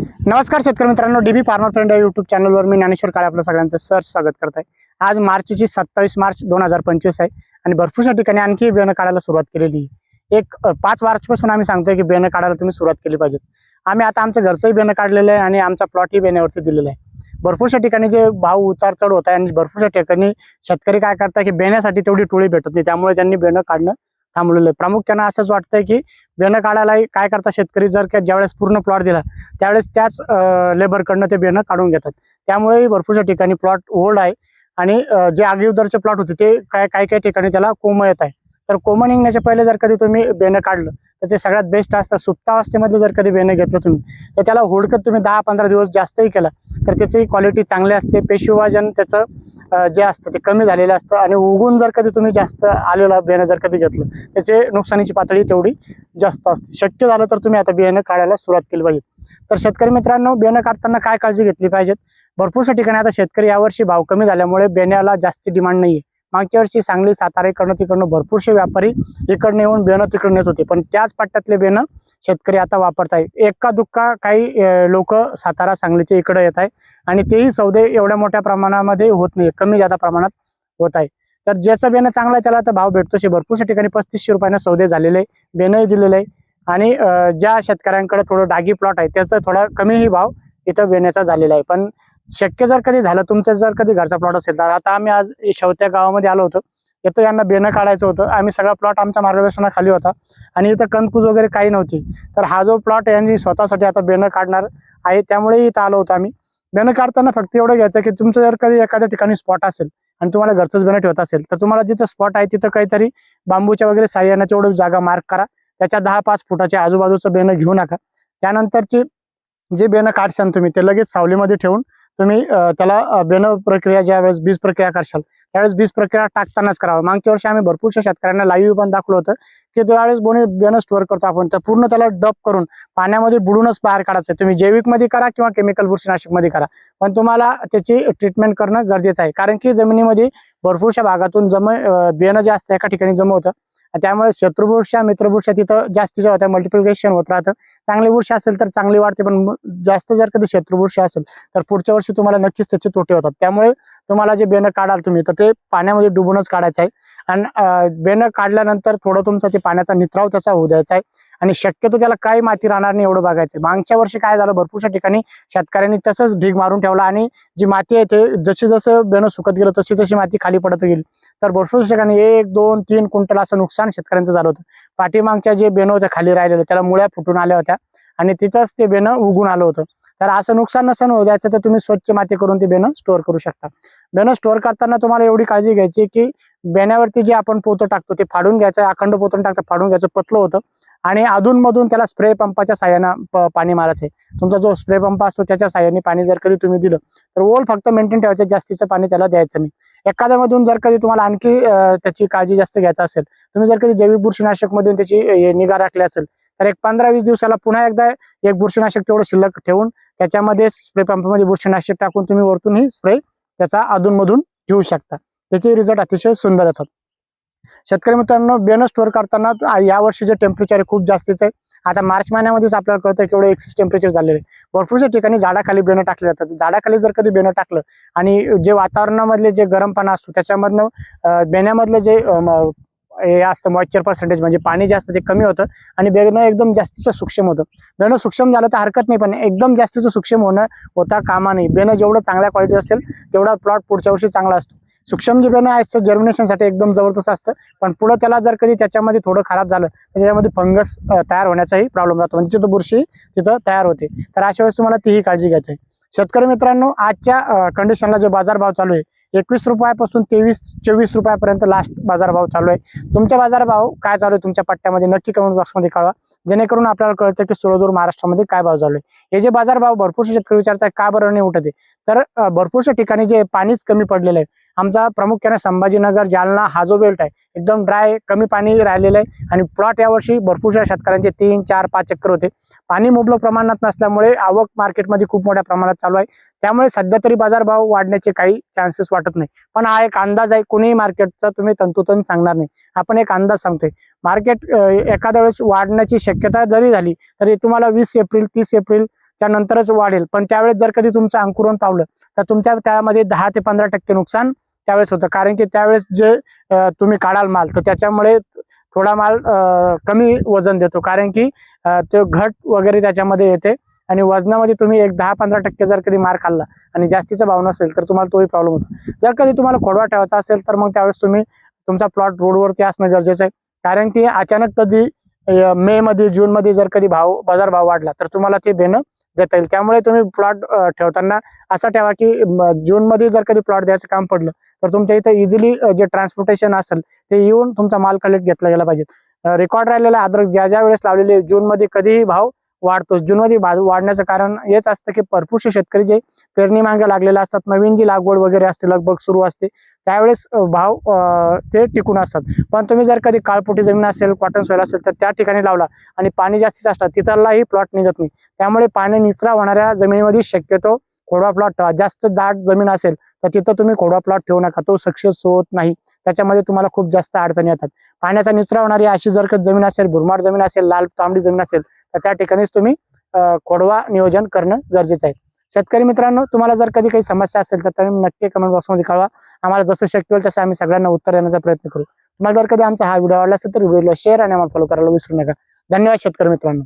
नमस्कार शेतकरी मित्रांनो डीबी फार्मर फ्रेंड या युट्यूब चॅनलवर मी ज्ञानेश्वर काळे आपलं सगळ्यांचं सर स्वागत करत आहे आज मार्चची सत्तावीस मार्च दोन हजार पंचवीस आहे आणि भरपूरशा ठिकाणी आणखी बियाणं काढायला सुरुवात केलेली आहे. एक पाच मार्चपासून आम्ही सांगतोय की बियाणं काढायला तुम्ही सुरुवात केली पाहिजे आम्ही आता आमचं घरचंही बियाणं काढलेलं आहे आणि आमचा प्लॉटही बियाण्यावरती दिलेला आहे. भरपूरशा ठिकाणी जे भाव उतार चढ होत आहे आणि भरपूरशा ठिकाणी शेतकरी काय करतात की बेण्यासाठी तेवढी टोळी भेटत नाही त्यामुळे त्यांनी बेणं काढणं थांबलेलं आहे. प्रामुख्यानं असंच वाटतंय की बेणं काढायलाही काय करतात शेतकरी? जर का ज्यावेळेस पूर्ण प्लॉट दिला त्यावेळेस त्याच लेबरकडनं ते बियाणं काढून घेतात. त्यामुळेही भरपूरशा ठिकाणी प्लॉट ओल्ड आहे. आणि जे अगोदरचे प्लॉट होते ते काय काही काही ठिकाणी त्याला कोंब येत आहे. तर कोम निघण्याच्या पहिले जर कधी तुम्ही बेणं काढलं तर ते सगळ्यात बेस्ट असतं. सुप्तावस्थेमध्ये जर कधी बेणं घेतलं तुम्ही तर त्याला हुडकत तुम्ही दहा पंधरा दिवस जास्तही केला तर त्याची क्वालिटी चांगली असते. पेशीवाजन त्याचं जे असतं ते कमी झालेलं असतं. आणि उगून जर कधी तुम्ही जास्त आलेलं बेणं जर कधी घेतलं त्याचे नुकसानीची पातळी तेवढी जास्त असते. शक्य झालं तर तुम्ही आता बियाणं काढायला सुरुवात केली पाहिजे. तर शेतकरी मित्रांनो बियाणं काढताना काय काळजी घेतली पाहिजेत? भरपूरशा ठिकाणी आता शेतकरी यावर्षी भाव कमी झाल्यामुळे बेण्याला जास्त डिमांड नाहीये. मागच्या वर्षी सांगली सातारा इकडनं तिकडनं भरपूरसे व्यापारी इकडनं येऊन बेणं तिकडून येत होते. पण त्याच पट्ट्यातले बेणं शेतकरी आता वापरत आहे. एका दुक्का काही लोक सातारा सांगलीचे इकडं येत आहे आणि तेही सौदे एवढ्या मोठ्या प्रमाणामध्ये होत नाही. कमी जादा प्रमाणात होत आहे. तर ज्याचं बेणं चांगलं आहे त्याला तर भाव भेटतोच भरपूरशा ठिकाणी पस्तीसशे रुपयानं सौदे झालेले आहे. बेणंही दिलेलं आहे. आणि ज्या शेतकऱ्यांकडे थोडं डागी प्लॉट आहे त्याचा थोडा कमीही भाव इथं बेण्याचा झालेला आहे. पण शक्य जर कधी झालं तुमचं जर कधी घरचा प्लॉट असेल तर आता आम्ही आज शेवत्या गावामध्ये आलो होतो. इथं यांना बेणं काढायचं होतं. आम्ही सगळा प्लॉट आमच्या मार्गदर्शनाखाली होता. आणि इथं कणकूज वगैरे काही नव्हती. तर हा जो प्लॉट यांनी स्वतःसाठी आता बेणं काढणार आहे त्यामुळे इथं आलो होतो आम्ही. बेणं काढताना फक्त एवढं घ्यायचं की तुमचं जर कधी एखाद्या ठिकाणी स्पॉट असेल आणि तुम्हाला घरचंच बेणं ठेवत असेल तर तुम्हाला जिथं स्पॉट आहे तिथं काहीतरी बांबूच्या वगैरे साह्यानं तेवढं जागा मार्क करा. त्याच्या दहा पाच फुटाच्या आजूबाजूचं बेणं घेऊ नका. त्यानंतरचे जे बेणं काढशान तुम्ही ते लगेच सावलीमध्ये ठेवून तुम्ही त्याला बेन प्रक्रिया ज्या वेळेस बीज प्रक्रिया करशाल त्यावेळेस बीज प्रक्रिया टाकतानाच करावं. मागच्या वर्षी आम्ही भरपूरशा शेतकऱ्यांना लाईव्ह पण दाखवलं होतं की त्यावेळेस बोने बेन स्टोअर करतो आपण. तर पूर्ण त्याला डप करून पाण्यामध्ये बुडूनच बाहेर काढायचं. तुम्ही जैविकमध्ये करा किंवा केमिकल बुरशीनाशकमध्ये करा. पण तुम्हाला त्याची ट्रीटमेंट करणं गरजेचं आहे. कारण की जमिनीमध्ये भरपूरशा भागातून जम बेनं बियाणं जे असतं एका ठिकाणी जमा होतं. त्यामुळे शत्रुबुरशा मित्रबुरशा तिथं जास्तीच्या होत्या मल्टिप्लिकेशन होत राहतं. चांगली वृक्ष असेल तर चांगली वाढते पण जास्त जर कधी शत्रुबुरशी असेल तर पुढच्या वर्षी तुम्हाला नक्कीच त्याचे तोटे होतात. त्यामुळे तुम्हाला जे बेनं काढाल तुम्ही तर ते पाण्यामध्ये डुबूनच काढायचं आहे. आणि बेनं काढल्यानंतर थोडं तुमचा ते पाण्याचा निचराव त्याचा होऊ द्यायचा आहे. आणि शक्यतो त्याला काही माती राहणार नाही एवढं बघायचं आहे. मागच्या वर्षी काय झालं भरपूरशा ठिकाणी शेतकऱ्यांनी तसंच ढीग मारून ठेवला आणि जी माती आहे ते जशी जसं बेणं सुकत गेलं तशी तशी माती खाली पडत गेली. तर भरपूर ठिकाणी एक दोन तीन क्विंटल असं नुकसान शेतकऱ्यांचं झालं होतं. पाठीमागच्या जे बेणं होत्या खाली राहिलेलं त्याला मुळ्या फुटून आल्या होत्या. आणि तिथंच ते बेणं उगून आलं होतं. तर असं नुकसान नसेल होऊ द्यायचं तर तुम्ही स्वच्छ माती करून ते बेणं स्टोअर करू शकता. बेणं स्टोअर करताना तुम्हाला एवढी काळजी घ्यायची की बेण्यावरती जे आपण पोतं टाकतो ते फाडून घ्यायचं अखंड पोतून टाकतं फाडून घ्यायचं पतलं होतं. आणि अधूनमधून त्याला स्प्रे पंपाच्या साह्यानं पाणी मारायचं आहे. तुमचा जो स्प्रे पंप असतो त्याच्या साह्याने पाणी जर कधी तुम्ही दिलं तर ओल फक्त मेंटेन ठेवायचं जास्तीचं पाणी त्याला द्यायचं नाही. एखाद्यामधून जर कधी तुम्हाला आणखी त्याची काळजी जास्त घ्यायचं असेल तुम्ही जर कधी जैविक बुरशीनाशक मधून त्याची निगा राखली असेल तर एक पंधरा वीस दिवसाला पुन्हा एकदा एक बुरशीनाशक तेवढं शिल्लक ठेवून त्याच्यामध्ये स्प्रे पंपमध्ये बुरशीनाशक टाकून तुम्ही वरतूनही स्प्रे त्याचा अधूनमधून घेऊ शकता. त्याचे रिझल्ट अतिशय सुंदर येतात शेतकरी मित्रांनो बेणं स्टोअर करताना यावर्षी जे टेम्परेचर आहे खूप जास्तीचं आहे आता मार्च महिन्यामध्येच आपल्याला कळतं की एवढं एक्सिस टेम्परेचर झालेलं आहे भरपूरशा ठिकाणी झाडाखाली बेणं टाकले जातात. झाडाखाली जर कधी बेणं टाकलं आणि जे वातावरणामधले जे गरमपणा असतो त्याच्यामधनं बेण्यामधलं जे हे असतं मॉइश्चर पर्सेंटेज म्हणजे पाणी जे असतं ते कमी होतं आणि बेगनं एकदम जास्तीचं सूक्ष्म होतं. बेणं सूक्ष्म झालं तर हरकत नाही पण एकदम जास्तीचं सूक्ष्म होणं होता कामा नाही बेणं जेवढं चांगल्या क्वालिटी असेल तेवढा प्लॉट पुढच्या वर्षी चांगला असतो. सूक्ष्म जे बेणं असतं जर्मिनेशनसाठी एकदम जबरदस्त असतं पण पुढं त्याला जर कधी त्याच्यामध्ये थोडं खराब झालं तर त्याच्यामध्ये फंगस तयार होण्याचाही प्रॉब्लेम राहतो. म्हणजे तिथं बुरशी तिथं तयार होते. तर अशा वेळेस तुम्हाला तीही काळजी घ्यायची आहे. शेतकरी मित्रांनो आजच्या कंडिशनला जो बाजारभाव चालू आहे एकवीस रुपयापासून तेवीस चोवीस रुपयापर्यंत लास्ट बाजारभाव चालू आहे. तुमचा बाजारभाव काय चालू आहे तुमच्या पट्ट्यामध्ये? नक्की कमेंट बॉक्समध्ये कळवा. जेणेकरून आपल्याला कळतं की सुरदूर महाराष्ट्रामध्ये काय भाव चालू आहे. हे जे बाजारभाव भरपूरसे शेतकरी विचारतात का बरं नाही उठत आहे? तर भरपूरशा ठिकाणी जे पाणीच कमी पडलेलं आहे आमचा प्रामुख्याने संभाजीनगर जालना हा जो बेल्ट आहे एकदम ड्राय कमी पाणी राहिलेलं आहे. आणि प्लॉट यावर्षी भरपूरशा शेतकऱ्यांचे तीन चार पाच चक्कर होते. पाणी मुबलक प्रमाणात नसल्यामुळे आवक मार्केटमध्ये खूप मोठ्या प्रमाणात चालू आहे. त्यामुळे सध्या तरी बाजारभाव वाढण्याचे काही चान्सेस वाटत नाही. पण हा एक अंदाज आहे कुणीही मार्केटचा तुम्ही तंतुतंत सांगणार नाही. आपण एक अंदाज सांगतोय. मार्केट एखाद्या वेळेस वाढण्याची शक्यता जरी झाली तरी तुम्हाला वीस एप्रिल तीस एप्रिल त्यानंतरच वाढेल. पण त्यावेळेस जर कधी तुमचं अंकुरण पावलं तर तुमच्या त्यामध्ये दहा ते पंधरा टक्के नुकसान त्यावेळेस होतं. कारण की त्यावेळेस जे तुम्ही काढाल माल तर त्याच्यामुळे थोडा माल कमी वजन देतो. कारण की तो घट वगैरे त्याच्यामध्ये येते आणि वजनामध्ये तुम्ही एक दहा पंधरा टक्के जर कधी मार खाल्ला आणि जास्तीचा भाव नसेल तर तुम्हाला तोही प्रॉब्लेम होतो. जर कधी तुम्हाला खोडवा ठेवायचा असेल तर मग त्यावेळेस तुम्ही तुमचा प्लॉट रोडवरती असणं गरजेचं आहे. कारण की अचानक कधी मे मध्ये जून मध्ये जर कधी भाव बाजार भाव वाढला तर तुम्हाला ते बेनं देता येईल. त्यामुळे तुम्ही प्लॉट ठेवताना असं ठेवा की जून मध्ये जर कधी प्लॉट द्यायचं काम पडलं तर तुमच्या इथं इझिली जे ट्रान्सपोर्टेशन असेल ते येऊन तुमचा माल कलेक्ट घेतला गेला पाहिजे. रेकॉर्ड राहिलेला अद्रक ज्या ज्या वेळेस लावलेले जून मध्ये कधीही भाव वाढतो. जून मध्ये वाढण्याचं कारण हेच असतं की भरपूरसे शेतकरी जे पेरणी मागे लागलेले असतात नवीन जी लागवड वगैरे असते लगभग सुरू असते त्यावेळेस भाव ते टिकून असतात. पण तुम्ही जर कधी काळपोटी जमीन असेल कॉटन सॉईल असेल तर त्या ठिकाणी लावला आणि पाणी जास्तीच असतात तिथलाही प्लॉट निघत नाही. त्यामुळे पाणी निचरा होणाऱ्या जमिनीमध्ये शक्यतो खोडवा प्लॉट ठेवा जास्त दाट जमीन असेल तर तिथं तुम्ही खोडवा प्लॉट ठेवू नका. तो सक्सेस होत नाही. त्याच्यामध्ये तुम्हाला खूप जास्त अडचणी येतात. पाण्याचा निचरा होणारी अशी जर का जमीन असेल भुरमाड जमीन असेल लाल तांबडी जमीन असेल तर त्या ठिकाणीच तुम्ही खोडवा नियोजन करणं गरजेचं आहे. शेतकरी मित्रांनो तुम्हाला जर कधी काही समस्या असेल तर तुम्ही नक्की कमेंट बॉक्समध्ये कळवा. आम्हाला जसं शक्य होईल तसं आम्ही सगळ्यांना उत्तर देण्याचा प्रयत्न करू. तुम्हाला जर कधी आमचा हा व्हिडिओ आवडला असेल तर व्हिडिओला शेअर आणि आम्हाला फॉलो करायला विसरू नका. धन्यवाद शेतकरी मित्रांनो.